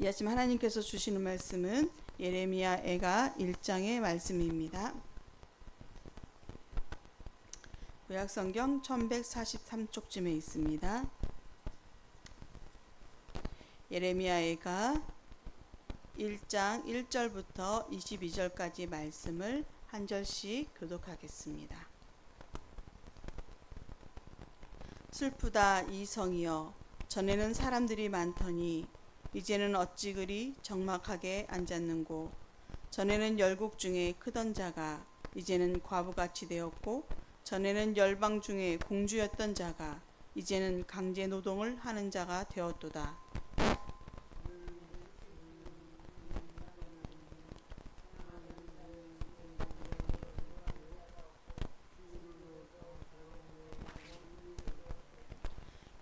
이 아침 하나님께서 주시는 말씀은 예레미야 애가 1장의 말씀입니다. 구약성경 1143쪽쯤에 있습니다. 예레미야 애가 1장 1절부터 22절까지 말씀을 한 절씩 교독하겠습니다. 슬프다 이 성이여 전에는 사람들이 많더니 이제는 어찌 그리 적막하게 앉았는고 전에는 열국 중에 크던 자가 이제는 과부같이 되었고 전에는 열방 중에 공주였던 자가 이제는 강제 노동을 하는 자가 되었도다.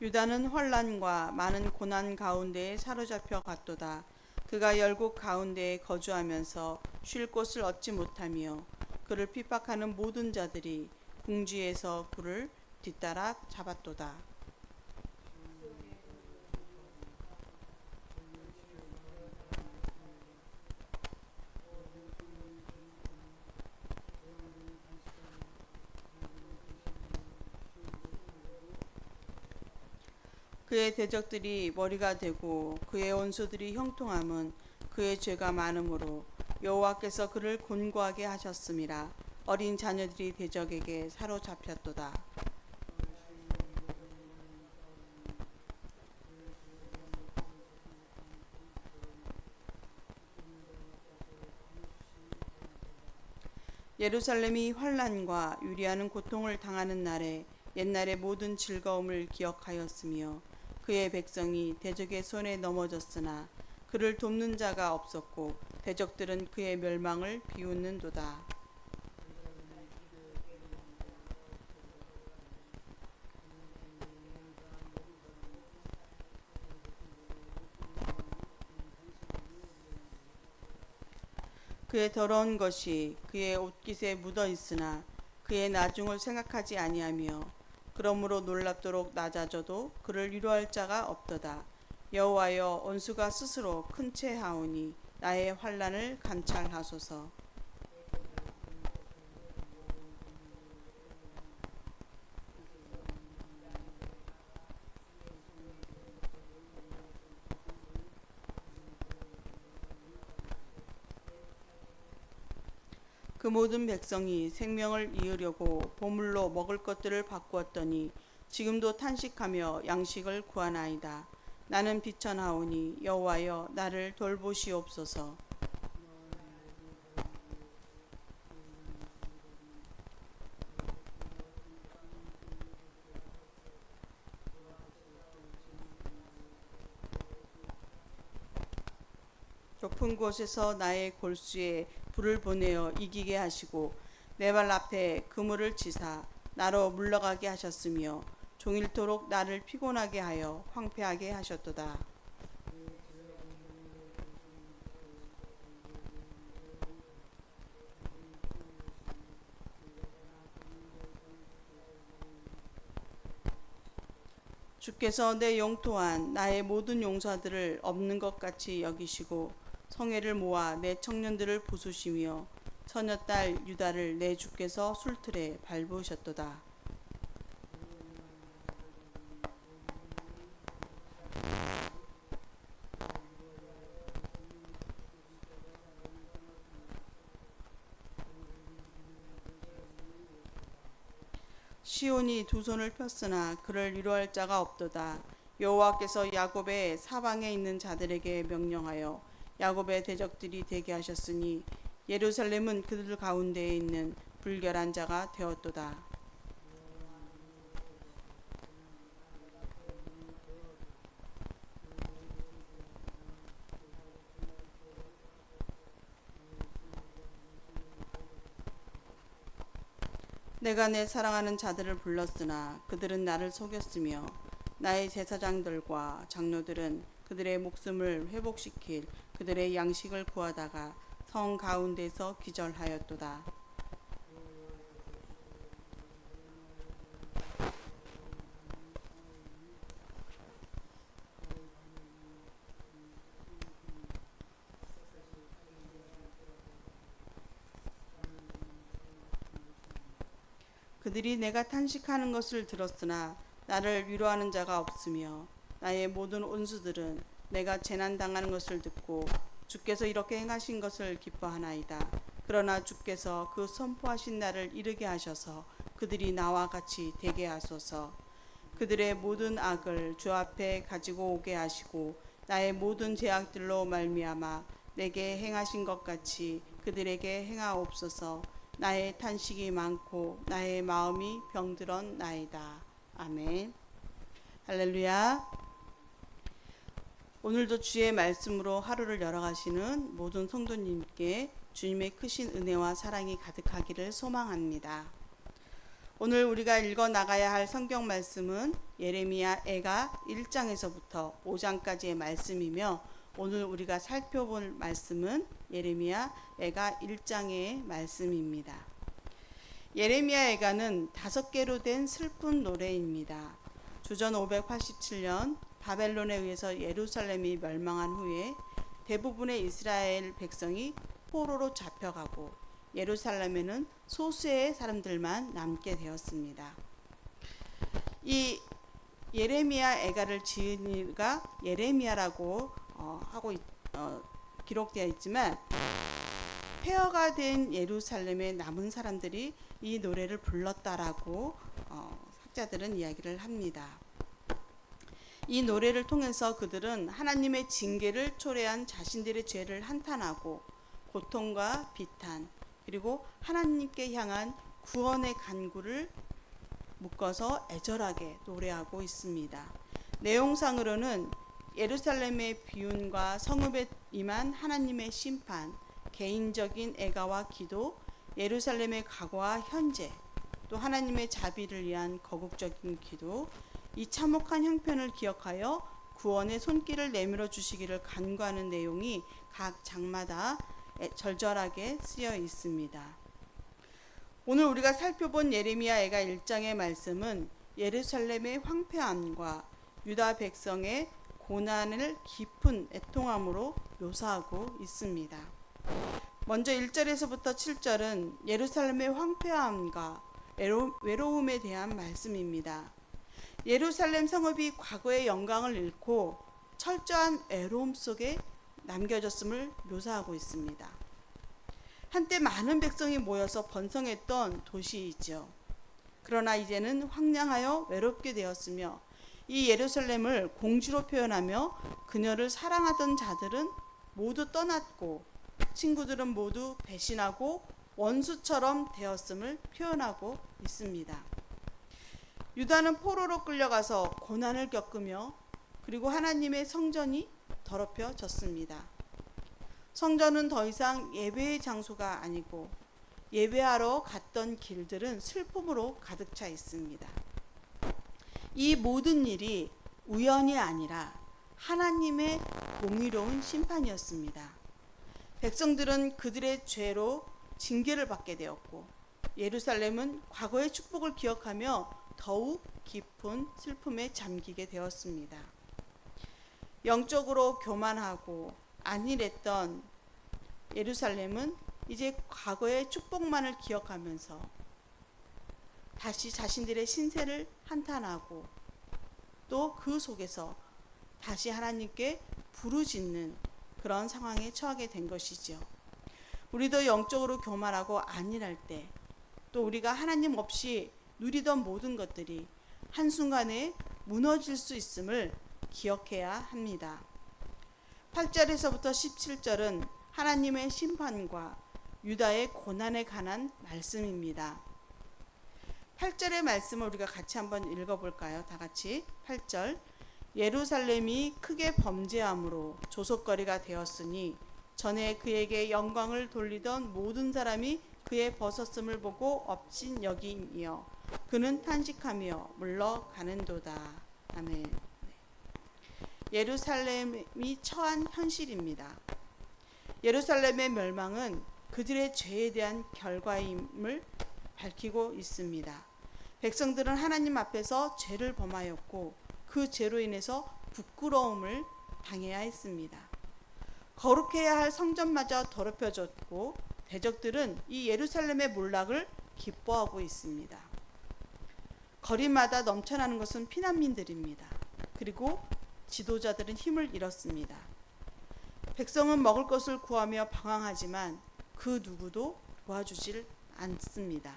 유다는 환란과 많은 고난 가운데에 사로잡혀 갔도다. 그가 열국 가운데에 거주하면서 쉴 곳을 얻지 못하며 그를 핍박하는 모든 자들이 궁지에서 그를 뒤따라 잡았도다. 그의 대적들이 머리가 되고 그의 원수들이 형통함은 그의 죄가 많으므로 여호와께서 그를 곤고하게 하셨음이라 어린 자녀들이 대적에게 사로잡혔도다. 예루살렘이 환란과 유리하는 고통을 당하는 날에 옛날의 모든 즐거움을 기억하였으며 그의 백성이 대적의 손에 넘어졌으나 그를 돕는 자가 없었고 대적들은 그의 멸망을 비웃는도다. 그의 더러운 것이 그의 옷깃에 묻어 있으나 그의 나중을 생각하지 아니하며 그러므로 놀랍도록 낮아져도 그를 위로할 자가 없도다. 여호와여 원수가 스스로 큰 채 하오니 나의 환란을 감찰하소서. 그 모든 백성이 생명을 이으려고 보물로 먹을 것들을 바꾸었더니 지금도 탄식하며 양식을 구하나이다. 나는 비천하오니 여호와여 나를 돌보시옵소서. 높은 곳에서 나의 골수에 불을 보내어 이기게 하시고 내 발 앞에 그물을 치사 나로 물러가게 하셨으며 종일토록 나를 피곤하게 하여 황폐하게 하셨도다. 주께서 내 영토한 나의 모든 용사들을 없는 것 같이 여기시고 성회를 모아 내 청년들을 부수시며 처녀 딸 유다를 내 주께서 술틀에 밟으셨도다. 시온이 두 손을 폈으나 그를 위로할 자가 없도다. 여호와께서 야곱의 사방에 있는 자들에게 명령하여 야곱의 대적들이 되게 하셨으니 예루살렘은 그들 가운데에 있는 불결한 자가 되었도다. 내가 내 사랑하는 자들을 불렀으나 그들은 나를 속였으며 나의 제사장들과 장로들은 그들의 목숨을 회복시킬 그들의 양식을 구하다가 성 가운데서 기절하였도다. 그들이 내가 탄식하는 것을 들었으나 나를 위로하는 자가 없으며 나의 모든 온수들은 내가 재난 당하는 것을 듣고 주께서 이렇게 행하신 것을 기뻐하나이다. 그러나 주께서 그 선포하신 날을 이르게 하셔서 그들이 나와 같이 되게 하소서. 그들의 모든 악을 주 앞에 가지고 오게 하시고 나의 모든 죄악들로 말미암아 내게 행하신 것 같이 그들에게 행하옵소서. 나의 탄식이 많고 나의 마음이 병들었나이다. 아멘. 할렐루야. 오늘도 주의 말씀으로 하루를 열어가시는 모든 성도님께 주님의 크신 은혜와 사랑이 가득하기를 소망합니다. 오늘 우리가 읽어 나가야 할 성경 말씀은 예레미야 애가 1장에서부터 5장까지의 말씀이며 오늘 우리가 살펴볼 말씀은 예레미야 애가 1장의 말씀입니다. 예레미야 애가는 다섯 개로 된 슬픈 노래입니다. 주전 587년 바벨론에 의해서 예루살렘이 멸망한 후에 대부분의 이스라엘 백성이 포로로 잡혀가고 예루살렘에는 소수의 사람들만 남게 되었습니다. 이 예레미야 애가를 지은 이가 예레미야라고 어, 하고 있, 어, 기록되어 있지만 폐허가 된 예루살렘의 남은 사람들이 이 노래를 불렀다라고 어, 학자들은 이야기를 합니다. 이 노래를 통해서 그들은 하나님의 징계를 초래한 자신들의 죄를 한탄하고 고통과 비탄 그리고 하나님께 향한 구원의 간구를 묶어서 애절하게 노래하고 있습니다. 내용상으로는 예루살렘의 비운과 성읍에 임한 하나님의 심판, 개인적인 애가와 기도, 예루살렘의 과거와 현재, 또 하나님의 자비를 위한 거국적인 기도, 이 참혹한 형편을 기억하여 구원의 손길을 내밀어 주시기를 간구하는 내용이 각 장마다 절절하게 쓰여 있습니다. 오늘 우리가 살펴본 예레미야 애가 1장의 말씀은 예루살렘의 황폐함과 유다 백성의 고난을 깊은 애통함으로 묘사하고 있습니다. 먼저 1절에서부터 7절은 예루살렘의 황폐함과 외로움에 대한 말씀입니다. 예루살렘 성읍이 과거의 영광을 잃고 철저한 외로움 속에 남겨졌음을 묘사하고 있습니다. 한때 많은 백성이 모여서 번성했던 도시이죠. 그러나 이제는 황량하여 외롭게 되었으며 이 예루살렘을 공주로 표현하며 그녀를 사랑하던 자들은 모두 떠났고 친구들은 모두 배신하고 원수처럼 되었음을 표현하고 있습니다. 유다는 포로로 끌려가서 고난을 겪으며 그리고 하나님의 성전이 더럽혀졌습니다. 성전은 더 이상 예배의 장소가 아니고 예배하러 갔던 길들은 슬픔으로 가득 차 있습니다. 이 모든 일이 우연이 아니라 하나님의 공의로운 심판이었습니다. 백성들은 그들의 죄로 징계를 받게 되었고 예루살렘은 과거의 축복을 기억하며 더욱 깊은 슬픔에 잠기게 되었습니다. 영적으로 교만하고 안일했던 예루살렘은 이제 과거의 축복만을 기억하면서 다시 자신들의 신세를 한탄하고 또 그 속에서 다시 하나님께 부르짖는 그런 상황에 처하게 된 것이죠. 우리도 영적으로 교만하고 안일할 때 또 우리가 하나님 없이 누리던 모든 것들이 한순간에 무너질 수 있음을 기억해야 합니다. 8절에서부터 17절은 하나님의 심판과 유다의 고난에 관한 말씀입니다. 8절의 말씀을 우리가 같이 한번 읽어볼까요? 다 같이 8절 예루살렘이 크게 범죄함으로 조속거리가 되었으니 전에 그에게 영광을 돌리던 모든 사람이 그의 벗었음을 보고 업신 여김이여 그는 탄식하며 물러가는도다. 아멘. 네. 예루살렘이 처한 현실입니다. 예루살렘의 멸망은 그들의 죄에 대한 결과임을 밝히고 있습니다. 백성들은 하나님 앞에서 죄를 범하였고 그 죄로 인해서 부끄러움을 당해야 했습니다. 거룩해야 할 성전마저 더럽혀졌고 대적들은 이 예루살렘의 몰락을 기뻐하고 있습니다. 거리마다 넘쳐나는 것은 피난민들입니다. 그리고 지도자들은 힘을 잃었습니다. 백성은 먹을 것을 구하며 방황하지만 그 누구도 도와주질 않습니다.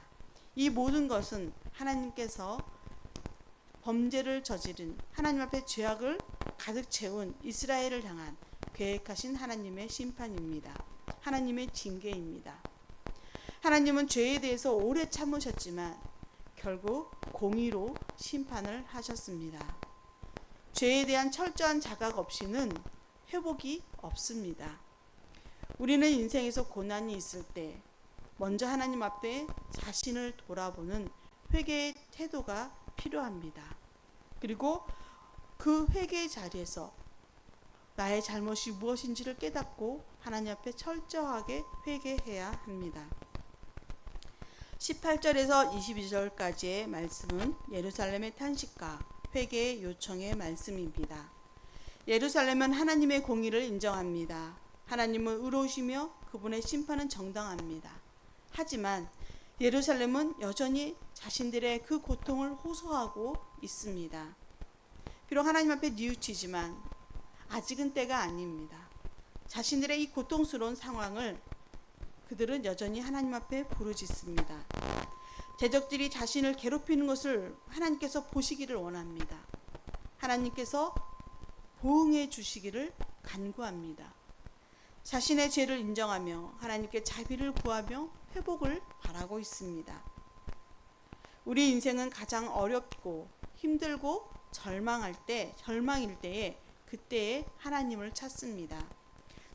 이 모든 것은 하나님께서 범죄를 저지른 하나님 앞에 죄악을 가득 채운 이스라엘을 향한 계획하신 하나님의 심판입니다. 하나님의 징계입니다. 하나님은 죄에 대해서 오래 참으셨지만 결국 공의로 심판을 하셨습니다. 죄에 대한 철저한 자각 없이는 회복이 없습니다. 우리는 인생에서 고난이 있을 때 먼저 하나님 앞에 자신을 돌아보는 회개의 태도가 필요합니다. 그리고 그 회개의 자리에서 나의 잘못이 무엇인지를 깨닫고 하나님 앞에 철저하게 회개해야 합니다. 18절에서 22절까지의 말씀은 예루살렘의 탄식과 회개의 요청의 말씀입니다. 예루살렘은 하나님의 공의를 인정합니다. 하나님은 의로우시며 그분의 심판은 정당합니다. 하지만 예루살렘은 여전히 자신들의 그 고통을 호소하고 있습니다. 비록 하나님 앞에 뉘우치지만 아직은 때가 아닙니다. 자신들의 이 고통스러운 상황을 그들은 여전히 하나님 앞에 부르짖습니다. 대적들이 자신을 괴롭히는 것을 하나님께서 보시기를 원합니다. 하나님께서 보응해 주시기를 간구합니다. 자신의 죄를 인정하며 하나님께 자비를 구하며 회복을 바라고 있습니다. 우리 인생은 가장 어렵고 힘들고 절망할 때, 절망일 때에 그때에 하나님을 찾습니다.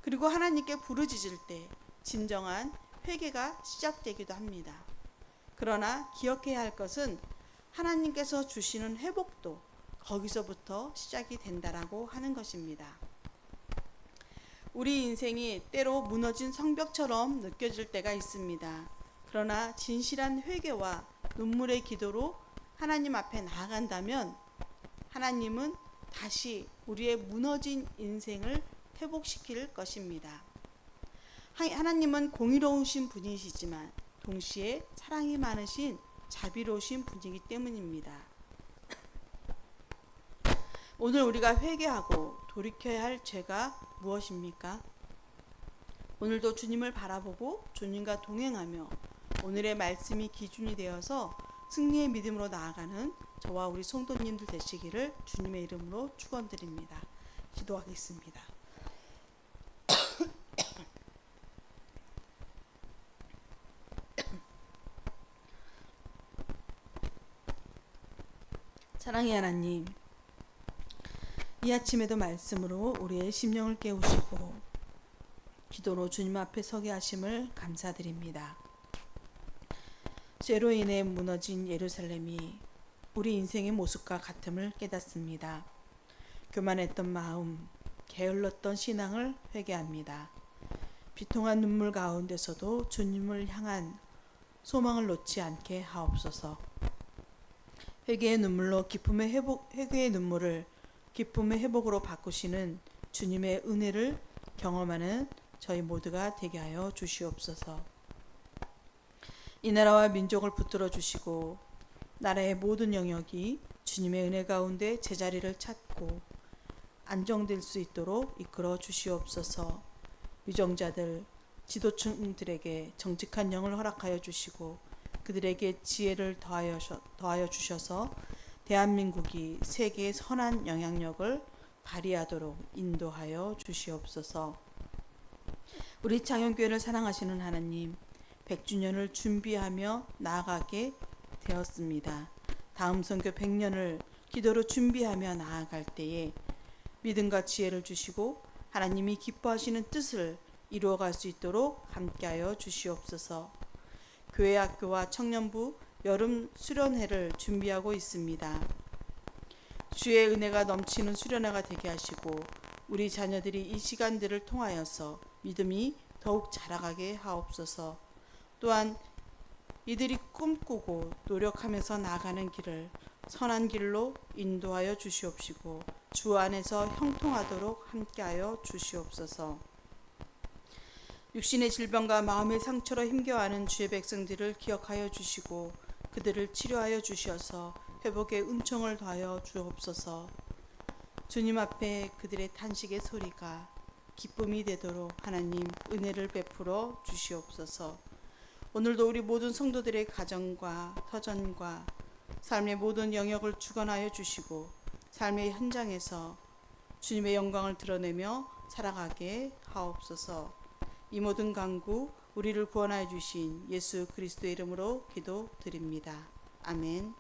그리고 하나님께 부르짖을 때 진정한 회개가 시작되기도 합니다. 그러나 기억해야 할 것은 하나님께서 주시는 회복도 거기서부터 시작이 된다라고 하는 것입니다. 우리 인생이 때로 무너진 성벽처럼 느껴질 때가 있습니다. 그러나 진실한 회개와 눈물의 기도로 하나님 앞에 나아간다면 하나님은 다시 우리의 무너진 인생을 회복시킬 것입니다. 하나님은 공의로우신 분이시지만 동시에 사랑이 많으신 자비로우신 분이기 때문입니다. 오늘 우리가 회개하고 돌이켜야 할 죄가 무엇입니까? 오늘도 주님을 바라보고 주님과 동행하며 오늘의 말씀이 기준이 되어서 승리의 믿음으로 나아가는 저와 우리 성도님들 되시기를 주님의 이름으로 축원드립니다. 기도하겠습니다. 사랑의 하나님, 이 아침에도 말씀으로 우리의 심령을 깨우시고 기도로 주님 앞에 서게 하심을 감사드립니다. 죄로 인해 무너진 예루살렘이 우리 인생의 모습과 같음을 깨닫습니다. 교만했던 마음, 게을렀던 신앙을 회개합니다. 비통한 눈물 가운데서도 주님을 향한 소망을 놓지 않게 하옵소서. 회개의 눈물로 기쁨의 회복, 회개의 눈물을 기쁨의 회복으로 바꾸시는 주님의 은혜를 경험하는 저희 모두가 되게 하여 주시옵소서. 이 나라와 민족을 붙들어 주시고 나라의 모든 영역이 주님의 은혜 가운데 제자리를 찾고 안정될 수 있도록 이끌어 주시옵소서. 유정자들, 지도층들에게 정직한 영을 허락하여 주시고 그들에게 지혜를 더하여, 주셔서 대한민국이 세계의 선한 영향력을 발휘하도록 인도하여 주시옵소서. 우리 창현교회를 사랑하시는 하나님, 100주년을 준비하며 나아가게 되었습니다. 다음 선교 100년을 기도로 준비하며 나아갈 때에 믿음과 지혜를 주시고 하나님이 기뻐하시는 뜻을 이루어갈 수 있도록 함께하여 주시옵소서. 교회 학교와 청년부 여름 수련회를 준비하고 있습니다. 주의 은혜가 넘치는 수련회가 되게 하시고 우리 자녀들이 이 시간들을 통하여서 믿음이 더욱 자라가게 하옵소서. 또한 이들이 꿈꾸고 노력하면서 나가는 길을 선한 길로 인도하여 주시옵시고 주 안에서 형통하도록 함께하여 주시옵소서. 육신의 질병과 마음의 상처로 힘겨워하는 주의 백성들을 기억하여 주시고 그들을 치료하여 주셔서 회복의 은총을 더하여 주옵소서. 주님 앞에 그들의 탄식의 소리가 기쁨이 되도록 하나님 은혜를 베풀어 주시옵소서. 오늘도 우리 모든 성도들의 가정과 터전과 삶의 모든 영역을 주관하여 주시고 삶의 현장에서 주님의 영광을 드러내며 살아가게 하옵소서. 이 모든 간구 우리를 구원하여 주신 예수 그리스도의 이름으로 기도드립니다. 아멘.